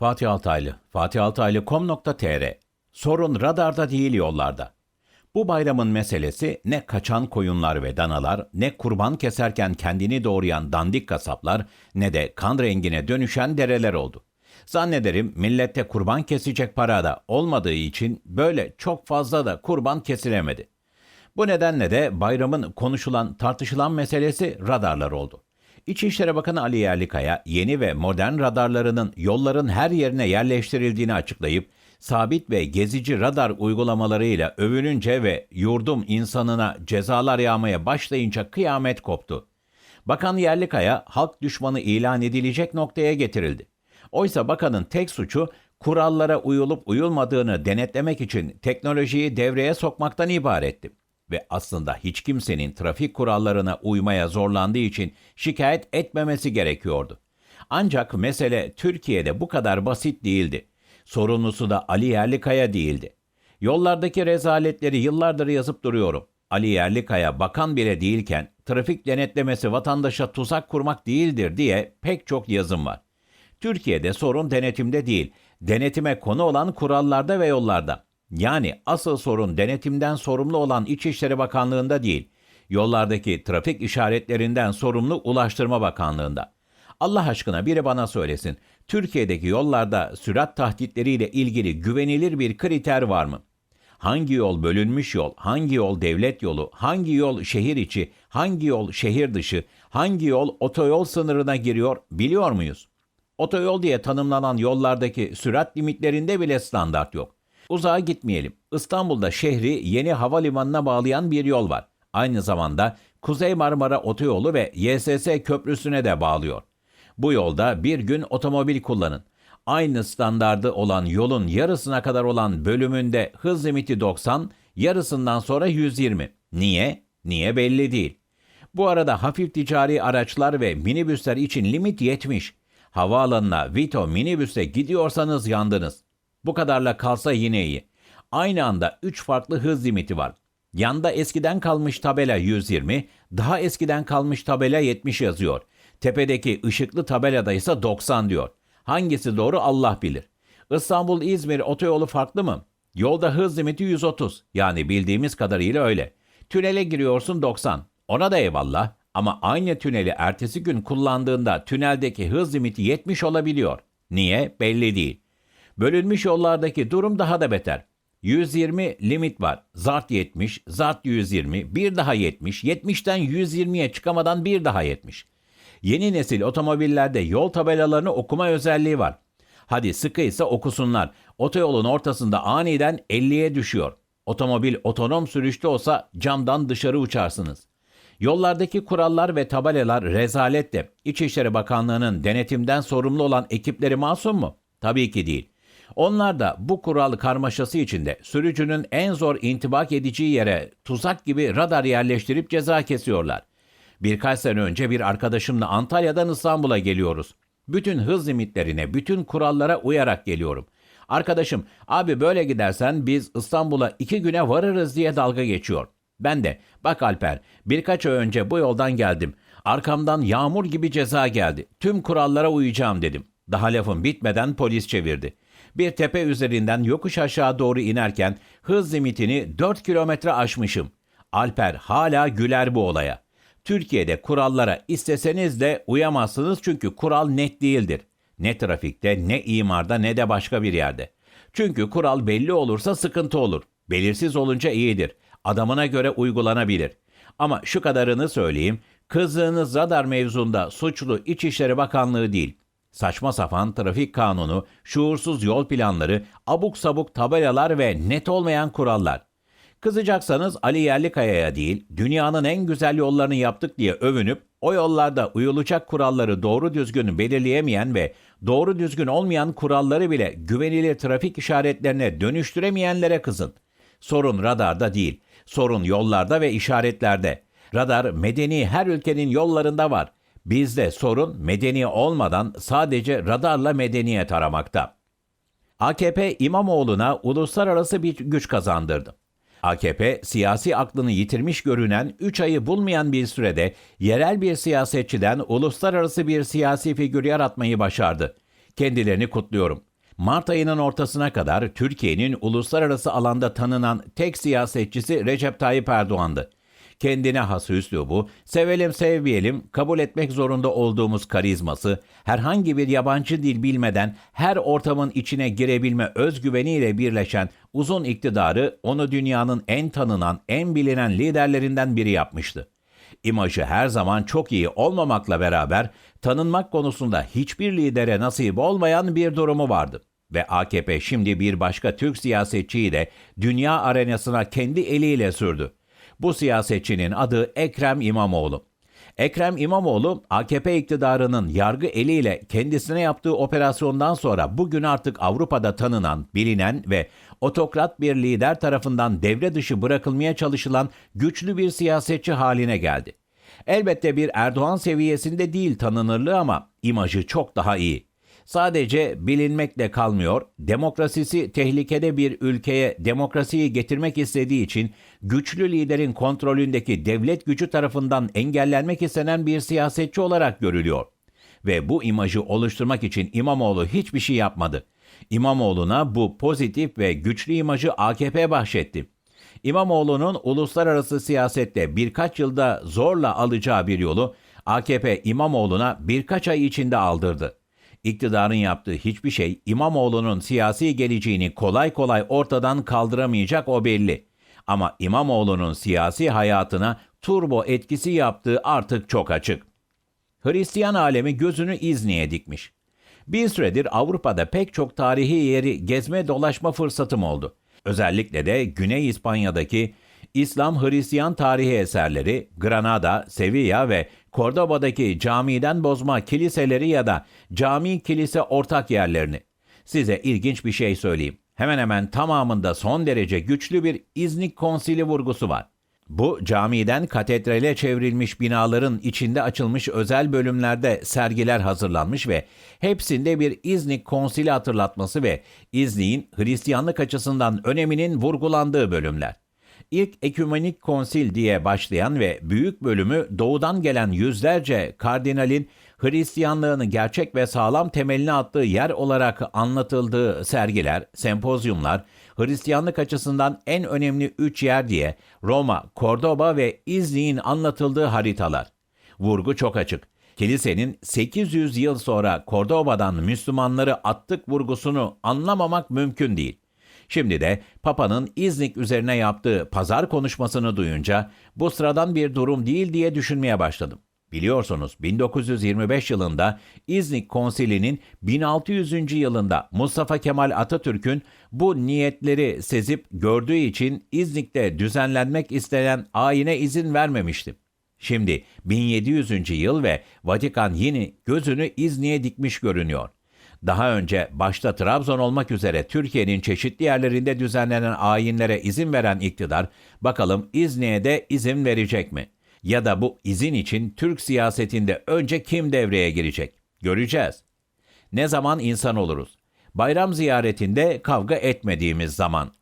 Fatih Altaylı, fatihaltaylı.com.tr Sorun radarda değil yollarda. Bu bayramın meselesi ne kaçan koyunlar ve danalar, ne kurban keserken kendini doğrayan dandik kasaplar, ne de kan rengine dönüşen dereler oldu. Zannederim millette kurban kesecek para da olmadığı için böyle çok fazla da kurban kesilemedi. Bu nedenle de bayramın konuşulan, tartışılan meselesi radarlar oldu. İçişleri Bakanı Ali Yerlikaya yeni ve modern radarlarının yolların her yerine yerleştirildiğini açıklayıp sabit ve gezici radar uygulamalarıyla övününce ve yurdum insanına cezalar yağmaya başlayınca kıyamet koptu. Bakan Yerlikaya halk düşmanı ilan edilecek noktaya getirildi. Oysa bakanın tek suçu kurallara uyulup uyulmadığını denetlemek için teknolojiyi devreye sokmaktan ibaretti ve aslında hiç kimsenin trafik kurallarına uymaya zorlandığı için şikayet etmemesi gerekiyordu. Ancak mesele Türkiye'de bu kadar basit değildi. Sorumlusu da Ali Yerlikaya değildi. Yollardaki rezaletleri yıllardır yazıp duruyorum. Ali Yerlikaya bakan bile değilken trafik denetlemesi vatandaşa tuzak kurmak değildir diye pek çok yazım var. Türkiye'de sorun denetimde değil, denetime konu olan kurallarda ve yollarda. Yani asıl sorun denetimden sorumlu olan İçişleri Bakanlığı'nda değil, yollardaki trafik işaretlerinden sorumlu Ulaştırma Bakanlığı'nda. Allah aşkına biri bana söylesin, Türkiye'deki yollarda sürat tahditleriyle ilgili güvenilir bir kriter var mı? Hangi yol bölünmüş yol, hangi yol devlet yolu, hangi yol şehir içi, hangi yol şehir dışı, hangi yol otoyol sınırına giriyor biliyor muyuz? Otoyol diye tanımlanan yollardaki sürat limitlerinde bile standart yok. Uzağa gitmeyelim. İstanbul'da şehri yeni havalimanına bağlayan bir yol var. Aynı zamanda Kuzey Marmara Otoyolu ve YSS Köprüsü'ne de bağlıyor. Bu yolda bir gün otomobil kullanın. Aynı standardı olan yolun yarısına kadar olan bölümünde hız limiti 90, yarısından sonra 120. Niye? Niye belli değil. Bu arada hafif ticari araçlar ve minibüsler için limit 70. Havaalanına Vito minibüse gidiyorsanız yandınız. Bu kadarla kalsa yine iyi. Aynı anda 3 farklı hız limiti var. Yanda eskiden kalmış tabela 120, daha eskiden kalmış tabela 70 yazıyor. Tepedeki ışıklı tabelada ise 90 diyor. Hangisi doğru Allah bilir. İstanbul-İzmir otoyolu farklı mı? Yolda hız limiti 130. Yani bildiğimiz kadarıyla öyle. Tünele giriyorsun 90. Ona da eyvallah. Ama aynı tüneli ertesi gün kullandığında tüneldeki hız limiti 70 olabiliyor. Niye? Belli değil. Bölünmüş yollardaki durum daha da beter. 120 limit var. Zart 70, zart 120, bir daha 70, 70'ten 120'ye çıkamadan bir daha 70. Yeni nesil otomobillerde yol tabelalarını okuma özelliği var. Hadi sıkıysa okusunlar. Otoyolun ortasında aniden 50'ye düşüyor. Otomobil otonom sürüşte olsa camdan dışarı uçarsınız. Yollardaki kurallar ve tabelalar rezalet de İçişleri Bakanlığı'nın denetimden sorumlu olan ekipleri masum mu? Tabii ki değil. Onlar da bu kural karmaşası içinde sürücünün en zor intibak edeceği yere tuzak gibi radar yerleştirip ceza kesiyorlar. Birkaç sene önce bir arkadaşımla Antalya'dan İstanbul'a geliyoruz. Bütün hız limitlerine, bütün kurallara uyarak geliyorum. Arkadaşım, abi böyle gidersen biz İstanbul'a iki güne varırız diye dalga geçiyor. Ben de, bak Alper, birkaç ay önce bu yoldan geldim. Arkamdan yağmur gibi ceza geldi. Tüm kurallara uyacağım dedim. Daha lafım bitmeden polis çevirdi. Bir tepe üzerinden yokuş aşağı doğru inerken hız limitini 4 kilometre aşmışım. Alper hala güler bu olaya. Türkiye'de kurallara isteseniz de uyamazsınız çünkü kural net değildir. Ne trafikte, ne imarda, ne de başka bir yerde. Çünkü kural belli olursa sıkıntı olur. Belirsiz olunca iyidir. Adamına göre uygulanabilir. Ama şu kadarını söyleyeyim. Kızdığınız radar mevzunda suçlu İçişleri Bakanlığı değil. Saçma sapan trafik kanunu, şuursuz yol planları, abuk sabuk tabelalar ve net olmayan kurallar. Kızacaksanız Ali Yerlikaya'ya değil, dünyanın en güzel yollarını yaptık diye övünüp o yollarda uyulacak kuralları doğru düzgün belirleyemeyen ve doğru düzgün olmayan kuralları bile güvenilir trafik işaretlerine dönüştüremeyenlere kızın. Sorun radarda değil, sorun yollarda ve işaretlerde. Radar medeni her ülkenin yollarında var. Bizde sorun medeni olmadan sadece radarla medeniyet aramakta. AKP İmamoğlu'na uluslararası bir güç kazandırdı. AKP siyasi aklını yitirmiş görünen 3 ayı bulmayan bir sürede yerel bir siyasetçiden uluslararası bir siyasi figür yaratmayı başardı. Kendilerini kutluyorum. Mart ayının ortasına kadar Türkiye'nin uluslararası alanda tanınan tek siyasetçisi Recep Tayyip Erdoğan'dı. Kendine has üslubu, sevelim sevmeyelim, kabul etmek zorunda olduğumuz karizması, herhangi bir yabancı dil bilmeden her ortamın içine girebilme özgüveniyle birleşen uzun iktidarı onu dünyanın en tanınan, en bilinen liderlerinden biri yapmıştı. İmajı her zaman çok iyi olmamakla beraber tanınmak konusunda hiçbir lidere nasip olmayan bir durumu vardı. Ve AKP şimdi bir başka Türk siyasetçiyi de dünya arenasına kendi eliyle sürdü. Bu siyasetçinin adı Ekrem İmamoğlu. Ekrem İmamoğlu AKP iktidarının yargı eliyle kendisine yaptığı operasyondan sonra bugün artık Avrupa'da tanınan, bilinen ve otokrat bir lider tarafından devre dışı bırakılmaya çalışılan güçlü bir siyasetçi haline geldi. Elbette bir Erdoğan seviyesinde değil tanınırlığı ama imajı çok daha iyi. Sadece bilinmekle kalmıyor, demokrasisi tehlikede bir ülkeye demokrasiyi getirmek istediği için güçlü liderin kontrolündeki devlet gücü tarafından engellenmek istenen bir siyasetçi olarak görülüyor. Ve bu imajı oluşturmak için İmamoğlu hiçbir şey yapmadı. İmamoğlu'na bu pozitif ve güçlü imajı AKP bahşetti. İmamoğlu'nun uluslararası siyasette birkaç yılda zorla alacağı bir yolu AKP İmamoğlu'na birkaç ay içinde aldırdı. İktidarın yaptığı hiçbir şey İmamoğlu'nun siyasi geleceğini kolay kolay ortadan kaldıramayacak o belli. Ama İmamoğlu'nun siyasi hayatına turbo etkisi yaptığı artık çok açık. Hristiyan alemi gözünü İzni'ye dikmiş. Bir süredir Avrupa'da pek çok tarihi yeri gezme dolaşma fırsatım oldu. Özellikle de Güney İspanya'daki İslam Hristiyan tarihi eserleri, Granada, Sevilla ve Cordoba'daki camiden bozma kiliseleri ya da cami kilise ortak yerlerini. Size ilginç bir şey söyleyeyim. Hemen hemen tamamında son derece güçlü bir İznik konsili vurgusu var. Bu camiden katedrale çevrilmiş binaların içinde açılmış özel bölümlerde sergiler hazırlanmış ve hepsinde bir İznik konsili hatırlatması ve İznik'in Hristiyanlık açısından öneminin vurgulandığı bölümler. İlk ekümenik konsil diye başlayan ve büyük bölümü doğudan gelen yüzlerce kardinalin Hristiyanlığını gerçek ve sağlam temeline attığı yer olarak anlatıldığı sergiler, sempozyumlar, Hristiyanlık açısından en önemli üç yer diye Roma, Cordoba ve İznik'in anlatıldığı haritalar. Vurgu çok açık. Kilisenin 800 yıl sonra Cordoba'dan Müslümanları attık vurgusunu anlamamak mümkün değil. Şimdi de Papa'nın İznik üzerine yaptığı pazar konuşmasını duyunca bu sıradan bir durum değil diye düşünmeye başladım. Biliyorsunuz 1925 yılında İznik Konsili'nin 1600. yılında Mustafa Kemal Atatürk'ün bu niyetleri sezip gördüğü için İznik'te düzenlenmek istenen ayine izin vermemişti. Şimdi 1700. yıl ve Vatikan yeni gözünü İznik'e dikmiş görünüyor. Daha önce başta Trabzon olmak üzere Türkiye'nin çeşitli yerlerinde düzenlenen ayinlere izin veren iktidar bakalım İznik'e de izin verecek mi? Ya da bu izin için Türk siyasetinde önce kim devreye girecek? Göreceğiz. Ne zaman insan oluruz? Bayram ziyaretinde kavga etmediğimiz zaman,